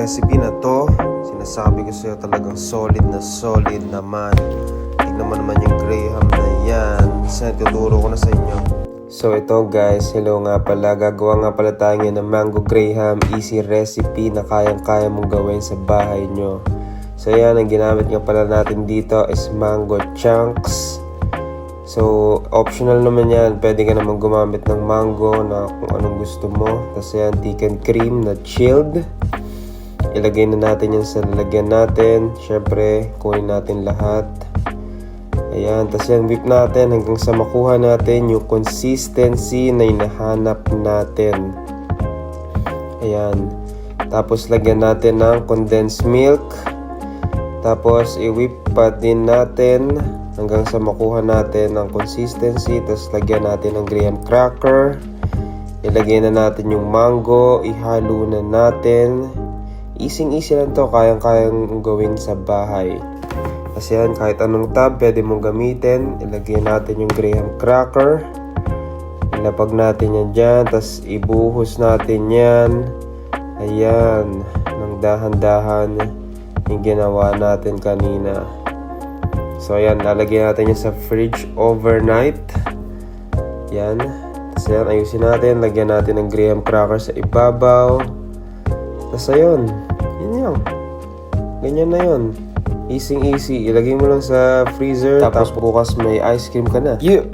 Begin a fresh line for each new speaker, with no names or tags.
recipe na to, sinasabi ko sa'yo talagang solid na solid naman. Tignan mo naman yung graham na yan. Tuturo ko na sa inyo. So ito guys, hello nga pala. Gagawa nga pala tayo ng mango graham. Easy recipe na kayang-kaya mong gawin sa bahay nyo. So yan, ang ginamit nga pala natin dito is mango chunks. So, optional naman yan. Pwede ka naman gumamit ng mango na kung anong gusto mo. Tapos yan, thicken cream na chilled. Ilagay na natin yan sa lalagyan natin. Siyempre, kunin natin lahat. Ayan, tapos yan, whip natin hanggang sa makuha natin yung consistency na hinahanap natin. Ayan. Tapos, lagyan natin ng condensed milk. Tapos, i-whip pa din natin hanggang sa makuha natin ng consistency. Tapos, lagyan natin ng graham cracker. Ilagay na natin yung mango. Ihalo na natin. Easy-easy lang to. Kayang-kayang gawin sa bahay. Kasi yan, kahit anong tab, pwede mong gamitin. Ilagay natin yung graham cracker. Ilapag natin yan dyan. Tapos, ibuhos natin yan. Ayan. Nang dahan-dahan yung ginawa natin kanina. So, ayan. Lalagyan natin yan sa fridge overnight. Yan. Tapos, yan. Ayusin natin. Lagyan natin ng graham cracker sa ibabaw. Tapos, ayun. Yun yan. Ganyan na yun. Easy easy. Ilagay mo lang sa freezer. Tapos, bukas may ice cream ka na. Yeah!